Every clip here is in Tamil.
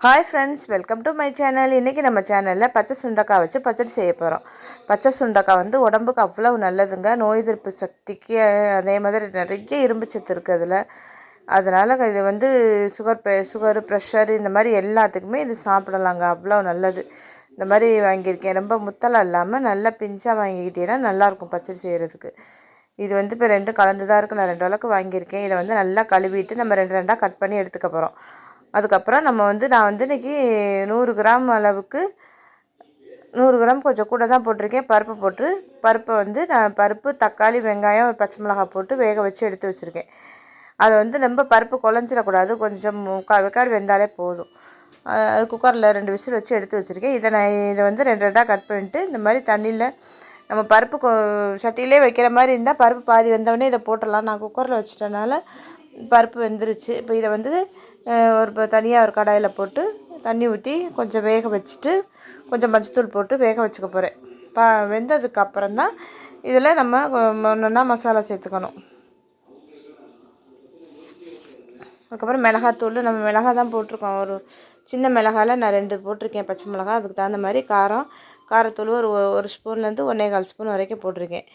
Hi friends welcome to my channel இன்றைக்கி நம்ம சேனலில் பச்சை சுண்டக்காய் வச்சு பச்சடி செய்ய போகிறோம் பச்சை சுண்டக்காய் வந்து உடம்புக்கு அவ்வளோ நல்லதுங்க. நோய் எதிர்ப்பு சக்திக்கு அதே மாதிரி நிறைய இரும்பு சத்து இருக்குது அதில். அதனால் இது வந்து சுகர் ப்ரெ சுகரு ப்ரெஷர் இந்த மாதிரி எல்லாத்துக்குமே இது சாப்பிடலாங்க. அவ்வளோ நல்லது. இந்த மாதிரி வாங்கியிருக்கேன். ரொம்ப முத்தலாம் இல்லாமல் நல்லா பிஞ்சாக வாங்கிக்கிட்டீங்கன்னா நல்லாயிருக்கும் பச்சடி செய்கிறதுக்கு இது வந்து இப்போ ரெண்டும் கலந்து தான் இருக்குது நான் ரெண்டு அளவுக்கு வாங்கியிருக்கேன். இதை வந்து நல்லா கழுவிட்டு நம்ம ரெண்டு ரெண்டாக கட் பண்ணி எடுத்துக்க போகிறோம் அதுக்கப்புறம் நம்ம வந்து நான் வந்து இன்றைக்கி நூறு கிராம் அளவுக்கு நூறு கிராம் கொஞ்சம் கூட தான் போட்டிருக்கேன். பருப்பு போட்டு பருப்பை வந்து நான் பருப்பு தக்காளி வெங்காயம் ஒரு பச்சை மிளகாய் போட்டு வேக வச்சு எடுத்து வச்சுருக்கேன். அதை வந்து ரொம்ப பருப்பு குழஞ்சிடக்கூடாது. கொஞ்சம் முக்கால் வெக்காடு வெந்தாலே போதும். அது குக்கரில் ரெண்டு விசில் வச்சு எடுத்து வச்சுருக்கேன். இதை நான் இதை வந்து ரெண்டு ரெண்டாக கட் பண்ணிட்டு இந்த மாதிரி தண்ணியில் நம்ம பருப்பு கொ சட்டியிலே வைக்கிற மாதிரி இருந்தால் பருப்பு பாதி வெந்தவொடனே இதை போட்டுடலாம். நான் குக்கரில் வச்சிட்டனால பருப்பு வெந்துருச்சு. இப்போ இதை வந்து ஒரு இப்போ தனியாக ஒரு கடாயில் போட்டு தண்ணி ஊற்றி கொஞ்சம் வேக வச்சுட்டு கொஞ்சம் மஞ்சத்தூள் போட்டு வேக வச்சுக்க போகிறேன் பா வெந்ததுக்கு அப்புறம் தான் இதில் நம்ம ஒன்றா மசாலா சேர்த்துக்கணும். அதுக்கப்புறம் மிளகாத்தூள் நம்ம மிளகா தான் போட்டிருக்கோம். ஒரு சின்ன மிளகாவில் நான் ரெண்டு போட்டிருக்கேன் பச்சை மிளகா. அதுக்கு தகுந்த மாதிரி காரம் காரத்தூள் ஒரு ஒரு ஸ்பூன்லேருந்து ஒன்றே கால் ஸ்பூன் வரைக்கும் போட்டிருக்கேன்.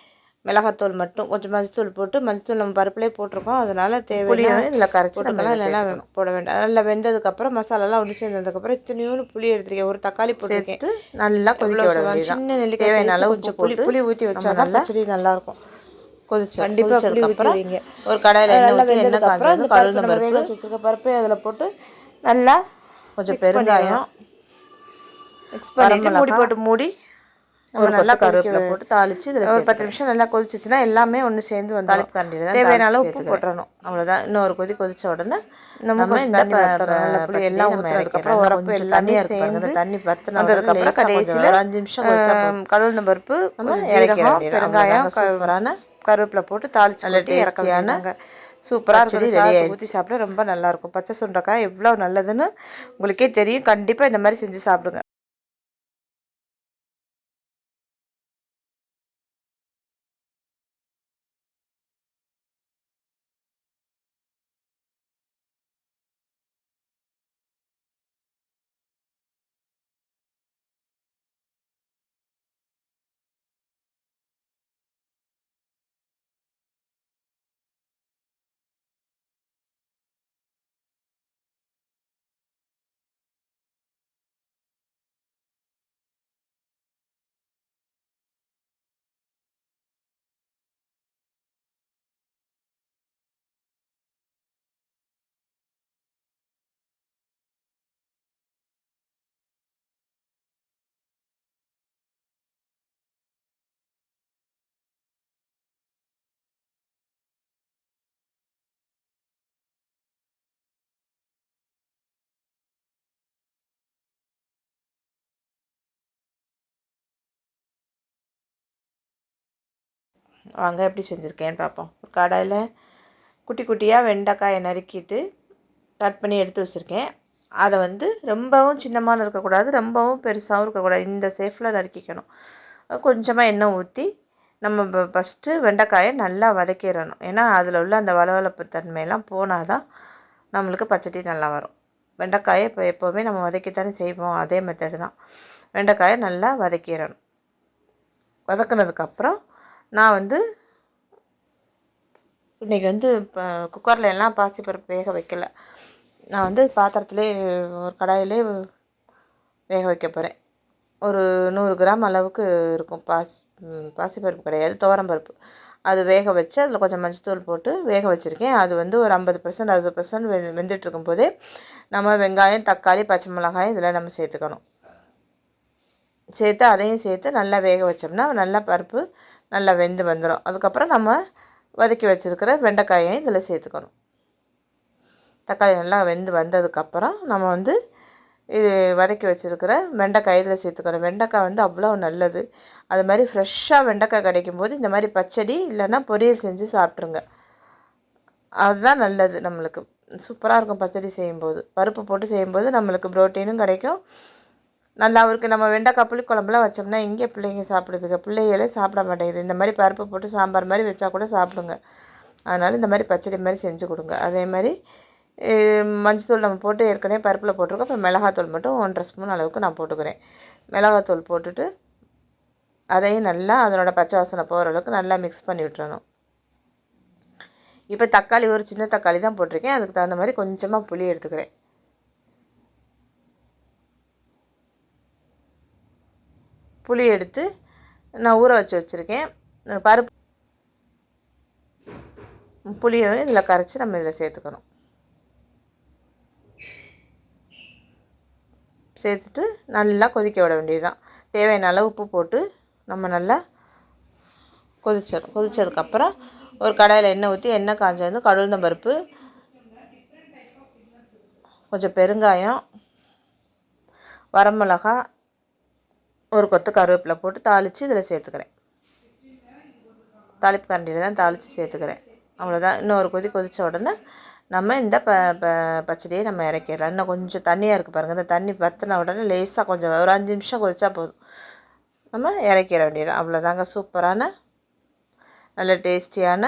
மிளகாத்தூள் மட்டும் கொஞ்சம் மஞ்சத்தூள் போட்டு மஞ்சத்தூள் நம்ம பருப்புலேயே போட்டிருக்கோம். அதனால் தேவையான இதில் கரைச்சி போட்டுக்கலாம் இல்லைன்னா போட வேண்டாம். நல்லா வெந்ததுக்கப்புறம் மசாலாலாம் ஒன்று சேர்ந்ததுக்கப்புறம் இத்தனையோடு புளி எடுத்துருக்கேன். ஒரு தக்காளி போட்டு நல்லா கொதிக்க சின்ன நெல்லிக்காய் வேணாலும் கொஞ்சம் புளி புளி ஊற்றி வச்சா நல்லா பச்சடி நல்லாயிருக்கும். கொதிச்சு கண்டிப்பாக அப்புறம் ஒரு கடாயில் எண்ணெய் ஊற்றி எண்ணெய் கழுந்த பருப்பு வச்சுருக்க பருப்பு அதில் போட்டு நல்லா கொஞ்சம் பெருங்காயம். மிக்ஸ் மூடி போட்டு மூடி. ஒரு நல்லா கருவேப்பிலை போட்டு தாளிச்சு இதில் ஒரு பத்து நிமிஷம் நல்லா கொதிச்சிச்சுன்னா எல்லாமே ஒன்று சேர்ந்து வந்து தாளிப்பு கரண்டியில் தேவையான அளவு உப்பு போட்டுறணும். அவ்வளோதான் இன்னொரு கொதி கொதிச்ச உடனே நம்ம இந்த எல்லாம் ஊற்றுறதுக்கப்புறம் உரப்பு தண்ணியாக சேர்ந்து தண்ணி பத்து நாளுக்கப்புறம் கடைசியில் ஒரு அஞ்சு நிமிஷம் கழுவுன பருப்பு நம்ம இறக்கிறோம் பெருங்காயம் சூப்பரான கருவேப்பிலை போட்டு தாளிச்சு நல்ல டேஸ்டியான சூப்பராக இருக்கும். ஊற்றி சாப்பிட ரொம்ப நல்லாயிருக்கும் பச்சை சுண்டைக்காய் எவ்வளோ நல்லதுன்னு உங்களுக்கே தெரியும். கண்டிப்பாக இந்த மாதிரி செஞ்சு சாப்பிடுங்க. வாங்க எப்படி செஞ்சுருக்கேன்னு பார்ப்போம். கடாயில் குட்டி குட்டியாக வெண்டைக்காயை நறுக்கிட்டு கட் பண்ணி எடுத்து வச்சுருக்கேன். அதை வந்து ரொம்பவும் சின்னமாக இருக்கக்கூடாது ரொம்பவும் பெருசாகவும் இருக்கக்கூடாது. இந்த சேஃபில் நறுக்கிக்கணும். கொஞ்சமாக எண்ணெய் ஊற்றி நம்ம ஃபஸ்ட்டு வெண்டைக்காயை நல்லா வதக்கிடணும். ஏன்னா அதில் உள்ள அந்த வளவளப்பு தன்மையெல்லாம் போனால் தான் நம்மளுக்கு பச்சடி நல்லா வரும். வெண்டைக்காயை இப்போ எப்போவுமே நம்ம வதக்கித்தானே செய்வோம். அதே மெத்தடு தான். வெண்டைக்காயை நல்லா வதக்கிடணும். வதக்குனதுக்கப்புறம் நான் வந்து இன்றைக்கி வந்து இப்போ குக்கரில் எல்லாம் பாசிப்பருப்பு வேக வைக்கல. நான் வந்து பாத்திரத்துலே ஒரு கடாயிலே வேக வைக்க போகிறேன் ஒரு நூறு கிராம் அளவுக்கு இருக்கும் பாசி பாசிப்பருப்பு கிடையாது துவரம்பருப்பு அது வேக வச்சு அதில் கொஞ்சம் மஞ்சத்தூள் போட்டு வேக வச்சுருக்கேன். அது வந்து ஒரு ஐம்பது பர்சன்ட் அறுபது பர்சன்ட் வெ வெந்துட்டுருக்கும் போதே நம்ம வெங்காயம் தக்காளி பச்சை மிளகாய் இதில் நம்ம சேர்த்துக்கணும். சேர்த்து அதையும் சேர்த்து நல்லா வேக வச்சோம்னா நல்லா பருப்பு நல்லா வெந்து வந்துடும் அதுக்கப்புறம் நம்ம வதக்கி வச்சுருக்கிற வெண்டைக்காயையும் இதில் சேர்த்துக்கணும். தக்காளி நல்லா வெந்து வந்ததுக்கப்புறம் நம்ம வந்து இது வதக்கி வச்சுருக்கிற வெண்டைக்காய் இதில் சேர்த்துக்கணும். வெண்டைக்காய் வந்து அவ்வளோ நல்லது. அது மாதிரி ஃப்ரெஷ்ஷாக வெண்டைக்காய் கிடைக்கும் போது இந்த மாதிரி பச்சடி இல்லைன்னா பொரியல் செஞ்சு சாப்பிட்ருங்க அதுதான் நல்லது நம்மளுக்கு. சூப்பராக இருக்கும் பச்சடி செய்யும்போது. பருப்பு போட்டு செய்யும்போது நம்மளுக்கு ப்ரோட்டீனும் கிடைக்கும். நல்லா அவருக்கு நம்ம வெண்டைக்காய் புளி குழம்புலாம் வச்சோம்னா இங்கே பிள்ளைங்க சாப்பிடுதுங்க பிள்ளைகளே சாப்பிட மாட்டேங்குது. இந்த மாதிரி பருப்பு போட்டு சாம்பார் மாதிரி வச்சா கூட சாப்பிடுங்க. அதனால் இந்த மாதிரி பச்சடி மாதிரி செஞ்சு கொடுங்க. அதே மாதிரி மஞ்சத்தூள் நம்ம போட்டு ஏற்கனவே பருப்பில் போட்டிருக்கோம். அப்புறம் மிளகாத்தூள் மட்டும் ஒன்றரை ஸ்பூன் அளவுக்கு நான் போட்டுக்கிறேன். மிளகாத்தூள் போட்டுட்டு அதையும் நல்லா அதனோட பச்சை வாசனை போகிற அளவுக்கு நல்லா மிக்ஸ் பண்ணி விட்டுறணும். இப்போ தக்காளி ஒரு சின்ன தக்காளி தான் போட்டிருக்கேன். அதுக்கு தகுந்த மாதிரி கொஞ்சமாக புளி எடுத்துக்கிறேன். புளி எடுத்து நான் ஊற வச்சு வச்சுருக்கேன். பருப்பு புளியை இதில் கரைச்சி நம்ம இதில் சேர்த்துக்கணும். சேர்த்துட்டு நல்லா கொதிக்க விட வேண்டியது தான் தேவையான அளவு உப்பு போட்டு நம்ம நல்லா கொதிச்சிடும் கொதிச்சதுக்கப்புறம் ஒரு கடாயில் எண்ணெய் ஊற்றி எண்ணெய் காஞ்சது கடுந்த பருப்பு கொஞ்சம் பெருங்காயம் வரமிளகாய் ஒரு கொத்து கருவேப்பிலை போட்டு தாளித்து இதில் சேர்த்துக்கிறேன். தாளிப்பு கரண்டியில் தான் தாளித்து சேர்த்துக்கிறேன். அவ்வளோதான் இன்னும் ஒரு கொதி கொதித்த உடனே நம்ம இந்த ப ப பச்சடியை நம்ம இறக்கிடலாம். இன்னும் கொஞ்சம் தண்ணியாக இருக்குது பாருங்கள் இந்த தண்ணி பற்றின உடனே லேசாக கொஞ்சம் ஒரு அஞ்சு நிமிஷம் கொதிச்சா போதும். நம்ம இறக்கிற வேண்டியது அவ்வளோதாங்க சூப்பரான நல்ல டேஸ்டியான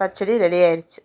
பச்சடி ரெடி ஆயிடுச்சு